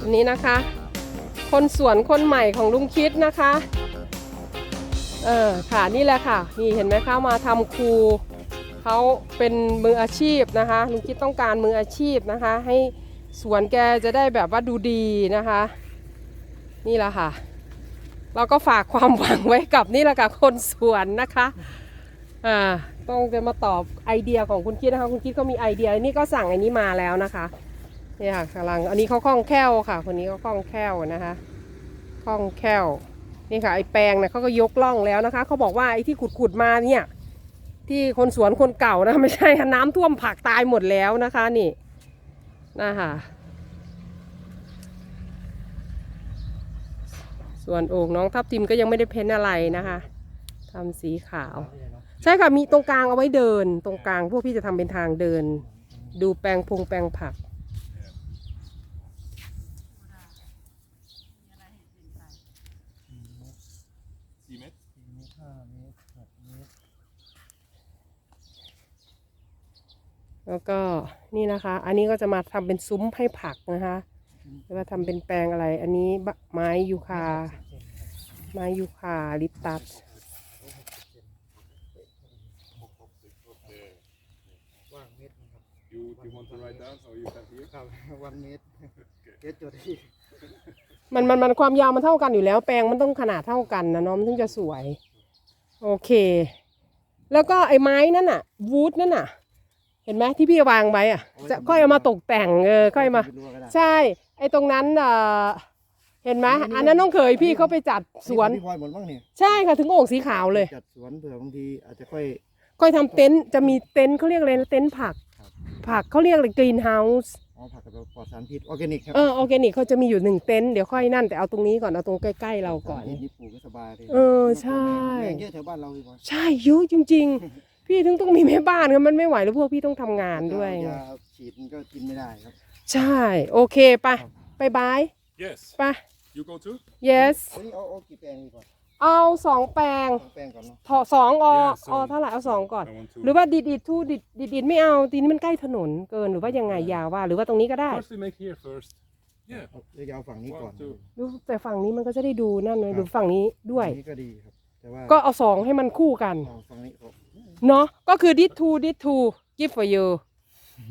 อันนี้นะคะ คนสวนคนใหม่ของลุงคิดนะคะ เออค่ะนี่แหละค่ะ นี่เห็นไหมคะมาทำครูเขาเป็นมืออาชีพนะคะลุงคิดต้องการมืออาชีพนะคะ ให้สวนแกจะได้แบบว่าดูดีนะคะ นี่แหละค่ะ เราก็ฝากความหวังไว้กับนี่แหละค่ะคนสวนนะคะอ่าต้องจะมาตอบไอเดียของคุณคิดนะคะ คุณคิดก็มีไอเดียนี่ก็สั่งอันนี้มาแล้วนะคะ นี่ค่ะกำลังอันนี้เขาคล่องแคล่วค่ะ คนนี้ก็คล่องแคล่วนะคะคล่องแคล่วนี่ค่ะไอแปลงเนี่ยเขาก็ยกล่องแล้วนะคะเขาบอกว่าไอที่ขุดๆมาเนี่ย ที่คนสวนคนเก่านะไม่ใช่ค่ะน้ำท่วมผักตายหมดแล้วนะคะนี่นะคะส่วนโอ่งน้องทับทิมก็ยังไม่ได้เพ้นอะไรนะคะทำสีขาว ใช่ค่ะมีตรงกลางเอาไว้เดิน ตรงกลางพวกพี่จะทำเป็นทางเดิน ดูแปลงพงแปลงผัก สี่เมตร สี่เมตรห้าเมตรหกเมตร แล้วก็นี่นะคะ อันนี้ก็จะมาทำเป็นซุ้มให้ผักนะคะแล้วก็ทำเป็นแปลงอะไร อันนี้บะไม้ยูคา ไม้ยูคาลิปตัสว่างเมตรนะครับ you you want to write down or you can hear ครับวันเมตรเจ็ดจุดที่มันมันมันความยาวมันเท่ากันอยู่แล้ว แปลงมันต้องขนาดเท่ากันนะเน้องมันถึงจะสวย โอเค แล้วก็ไอ้ไม้นั่นน่ะวูดนั่นน่ะ เห็นไหมที่พี่วางไว้อะจะค่อยเอามาตกแต่งเออค่อยมา ใช่ ไอ้ตรงนั้นเอ่อเห็นไหมอันนั้นน้องเคยพี่เขาไปจัดสวน พี่พลอยหมดบ้างเนี่ยใช่ค่ะถึงโอ่งสีขาวเลย จัดสวนเผื่อบางทีอาจจะค่อยก้อยทำเต็นท์จะมีเต็นท์เขาเรียกอะไรนะเต็นท์ผัก ครับ ผักเขาเรียกอะไรกรีนเฮาส์ อ๋อผักกับปลอดสารพิษออร์แกนิกครับเออออร์แกนิกเขาจะมีอยู่หนึ่งเต็นท์เดี๋ยวค่อยนั่นแต่เอาตรงนี้ก่อนเอาตรงใกล้ๆเราก่อน สารพิษนี่ปลูกก็สบายเลยเออใช่ แรงเยอะแถวบ้านเราพี่พลอยใช่เยอะจริงๆ พี่ถึงต้องมีแม่บ้านครับมันไม่ไหวแล้วพวกพี่ต้องทำงานด้วย ยาฉีดมันก็กินไม่ได้ครับ ใช่ โอเคไปไปบาย yes ไป you go too yes วันนี้เอาเอากี่แปลงดีก่อนเอาสองแปลงสองแปลงก่อนเนาะ ถอสองอ Yeah, อ so- เท่าไหร่เอาสองก่อน I want to หรือว่าดีดีทูดิดดีดไม่เอาทีนี้มันใกล้ถนนเกินหรือว่ายังไงยาวว่า หรือว่าตรงนี้ก็ได้ first we make here first yeah เอาเดี๋ยวจะเอาฝั่งนี้ก่อน One, two ดูแต่ฝั่งนี้มันก็จะได้ดูนั่นเลยดูฝั่งนี้ด้วยฝั่งนี้ก็ดีครับ แต่ว่าก็เอาสองให้มันคู่กัน เอาฝั่งนี้เขา เนาะก็คือ did two did two give for you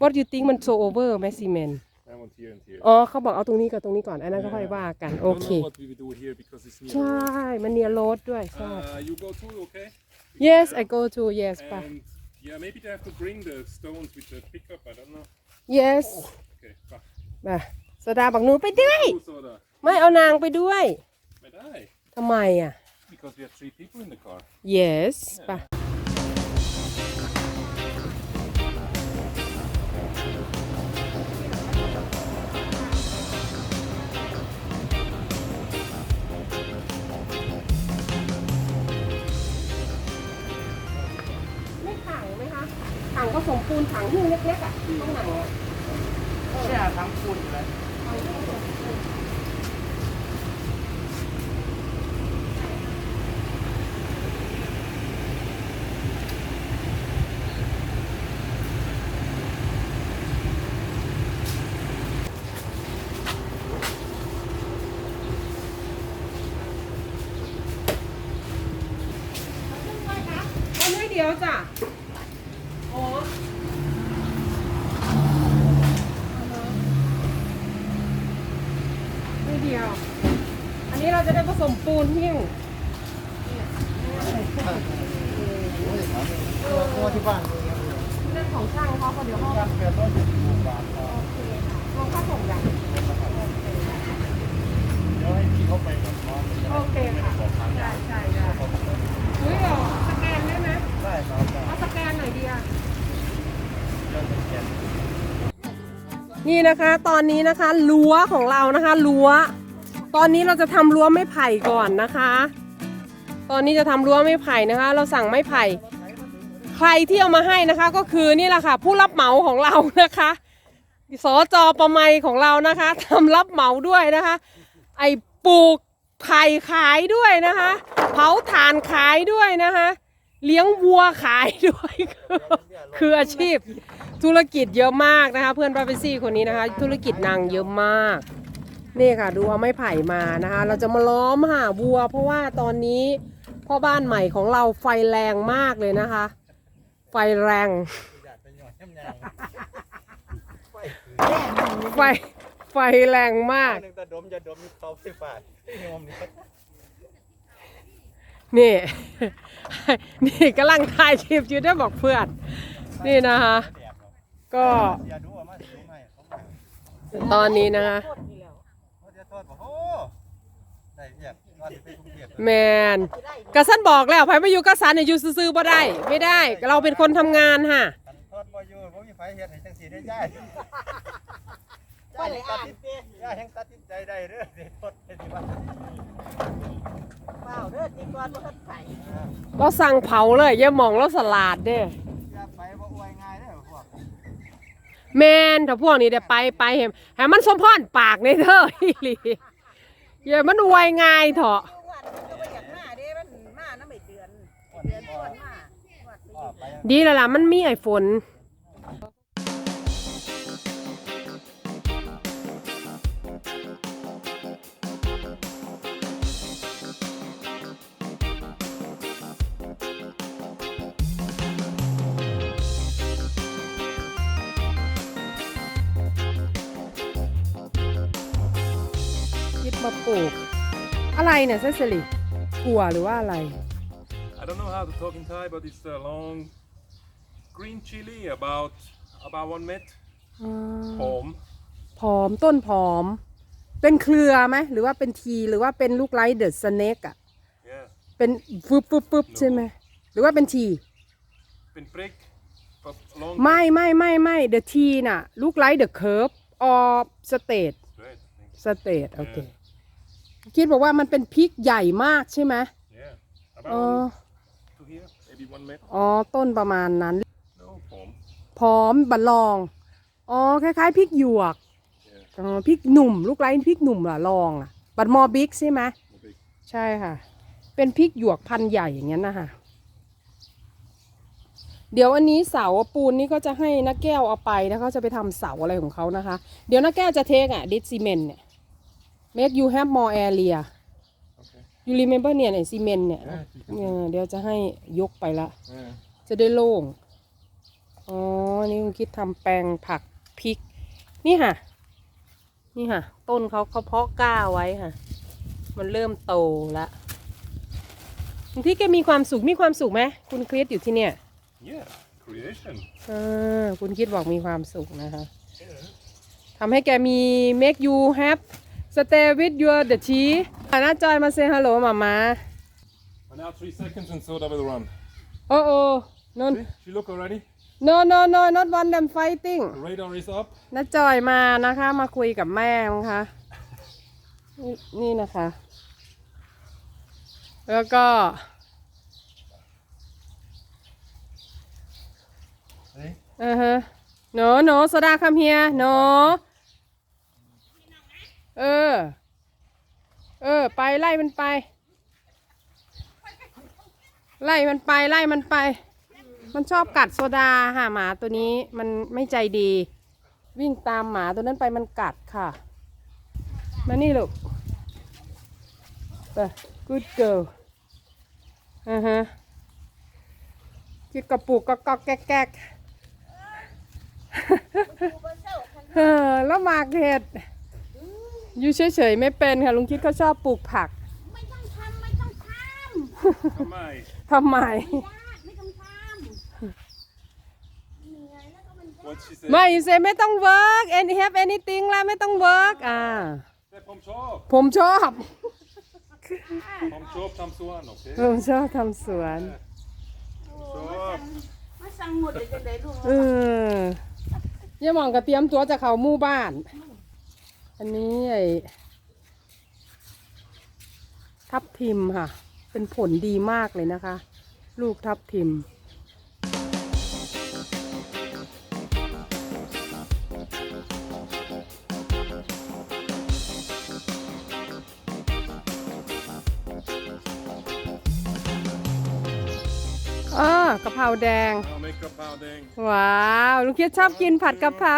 what you think มัน so over ไหมซีเมน I want here and here อ๋อเขาบอกเอาตรงนี้กับตรงนี้ก่อน อันนั้นก็ค่อยว่ากัน โอ don't เค know what we will do here because it's near ใช่ มันเนียโรดด้วยใช่ uh, you go too okay yes I go to yes ไป and yeah maybe they have to bring the stones with the pickup I don't know yes okay bye ไปโซดาบอกหนูไปด้วย Two soda ไม่เอานางไปด้วยไม่ได้ทำไมอะ because we have three people in the car yes ไปไถังผสมปูนถังที่เล็กๆอะตรงไหนอะเนี่ยทั้งคุณอยู่แล้วเอาไม่เดียวจ้ะอ๋อไม่เดียว อันนี้ เราจะได้ผสมปูนหิ้วตัวตัวที่บ้านมีครับเรื่องของช่างเขาก็เดี๋ยวเขาการเปลี่ยนต้นจะถูกบาทพอลงค่าส่งอย่างเดี๋ยวให้พี่เขาไปกับน้องโอเคค่ะใช่ใช่ได้เฮ้ยเหรอสแกนได้ไหมได้ครับได้เอาสแกนหน่อยดีอะเริ่มเป็นแกนนี่นะคะ ตอนนี้นะคะรั้วของเรานะคะรั้ว ตอนนี้เราจะทำรั้วไม้ไผ่ก่อนนะคะ ตอนนี้จะทำรั้วไม้ไผ่นะคะ เราสั่งไม้ไผ่ ใครที่เอามาให้นะคะ ก็คือนี่แหละค่ะ ผู้รับเหมาของเรานะคะสจอประไมของเรานะคะทำรับเหมาด้วยนะคะ ไอ้ปลูกไผ่ขายด้วยนะคะ เผาถ่านขายด้วยนะคะ เลี้ยงวัวขายด้วย คืออาชีพธุรกิจเยอะมากนะคะ เพื่อนป้าเปซี่คนนี้นะคะ ธุรกิจนางเยอะมาก นี่ค่ะ ดูเอาไม้ไผ่มานะคะ เราจะมาล้อมหาวัว เพราะว่าตอนนี้พ่อบ้านใหม่ของเราไฟแรงมากเลยนะคะ ไฟแรง ไฟไฟแรงมาก นี่ นี่กำลังถ่ายคลิปอยู่ได้บอกเพื่อน นี่นะคะ ก็ ตอนนี้นะคะ เขาจะโทษบอกโอ้ ได้เรียกว่าจะไปกรุงเทพแมนกระสันบอกแล้วไผมาอยู่กระสันเนี่ยอยู่ซื่อๆบ่ได้ ไม่ได้ เราเป็นคนทำงานค่ะกันโทษบ่อยู่บ่มีไฟเฮ็ดให้จังสีได้ย่ายย่ายแห่งตัดสินย่ายแห่งตัดสินใจได้เด้อสิโทษเป็นสิว่าเปล่าเด้อจีกรบ่ทันไผเราสั่งเผาเลยอย่ามองเราสลัดเด้ออย่าไปบ่อวยง่ายเด้อพวกแมนถ้าพวกนี้เดี๋ยวไปไปเห็นให้มันสมพรปากในเด้ออีหลี อย่ามันอวยง่ายเถอะอยู่วันมันก็บ่อยากมาเด้มันมาน้ำไม่เดือนเดือนชวนมาวัดไปออกไปดีแล้วล่ะมันมีไอ้ฝน คิดมาปลูก อะไรเนี่ยเซซลิถั่วหรือว่าอะไร I don't know how to talk in Thai, but it's a long green chili, about about one met. หอมผอมต้นผอม เป็นเครือไหมหรือว่าเป็นทีหรือว่าเป็นลูกไลท์เดอะสเนกอะ Yeah. เป็นฟึบฟึบฟึบใช่ไหมหรือว่าเป็นที เป็นพริก but long ไม่ไม่ไม่ไม่เดอะทีน่ะ ลูกไลท์เดอะเคิร์ฟออสเตท Straight, I think. สเตทโอเค คิดบอกว่ามันเป็นพริกใหญ่มากใช่ไหม Yeah. อ๋อ About to here, maybe one met. อ๋อต้นประมาณนั้น No, หอมผอมบัลลอง อ๋อ คล้าย ๆพริกหยวก Yeah. อ๋อ พริกหนุ่ม ลูกไลท์พริกหนุ่มล่ะลองอะ บัตมอบิ๊กใช่ไหม no big. ใช่ค่ะ เป็นพริกหยวกพันธุ์ใหญ่อย่างนั้นนะคะเดี๋ยวอันนี้เสาปูนนี่ก็จะให้นักแก้วเอาไปนะเขาจะไปทำเสาอะไรของเขานะคะ เดี๋ยวนักแก้วจะเทคอะดิสซีเมนเนี่ย make you have more area Okay. you remember เนี่ยเนี่ยซีเมนต์เนี่ยอ่าเออเดี๋ยวจะให้ยกไปละ Yeah. จะได้โล่ง อ๋อ นี่คุณคิดทำแปลงผักพริก นี่ค่ะ นี่ค่ะ ต้นเขาเขาเพาะกล้าไว้ค่ะ มันเริ่มโตแล้วคุณที่แกมีความสุข มีความสุขไหม คุณคริสอยู่ที่เนี่ย Yeah. Creation. อ่าคุณคิดบอกมีความสุขนะคะทำให้แกมี make you have stay with your the tea อะน้าจอยมาเซฮัลโหลมามา And now three seconds and Soda will run. โอ้โอ้นน See? She look already. no no no not one them fighting The radar is up. น้าจอยมานะคะ มาคุยกับแม่มั้งคะนี่นี่นะคะ แล้วก็นี่อือฮะโนโนโซดาคัม เออ เออ ไปไล่มันไป ไล่มันไปไล่มันไป มันชอบกัดโซดาค่ะหมาตัวนี้มันไม่ใจดี วิ่งตามหมาตัวนั้นไปมันกัดค่ะ มานี่ลูกไป good girl อือฮะกินกระปุกก็ก็แก๊กแก๊กเออแล้วหมากเห็ด อยู่เฉยๆไม่เป็นค่ะลุงคิดเขาชอบปลูกผักไม่ต้องทำไม่ต้องท Come on. ทำไมำยากไม่ต้องทำเหนื่อยแล้วก็มัน What she said? ไม่ you say ไม่ต้อง work any have anything แล้วไม่ต้อง work อ่า แต่ผมชอบผมชอบ ผมชอบทำสวนโอเคผมชอบทำสวนชอบมาสั่งหมดเลยจะได้ลูกเออย่ามองกระเตรียมตัวจะเข้าหมู่บ้าน อันนี้ไอ้ทับทิมค่ะ เป็นผลดีมากเลยนะคะ ลูกทับทิมอ่ากะเพราแดง เอาเมกะเพราแดง ว้าวลุงคิดชอบกินผัดกะเพรา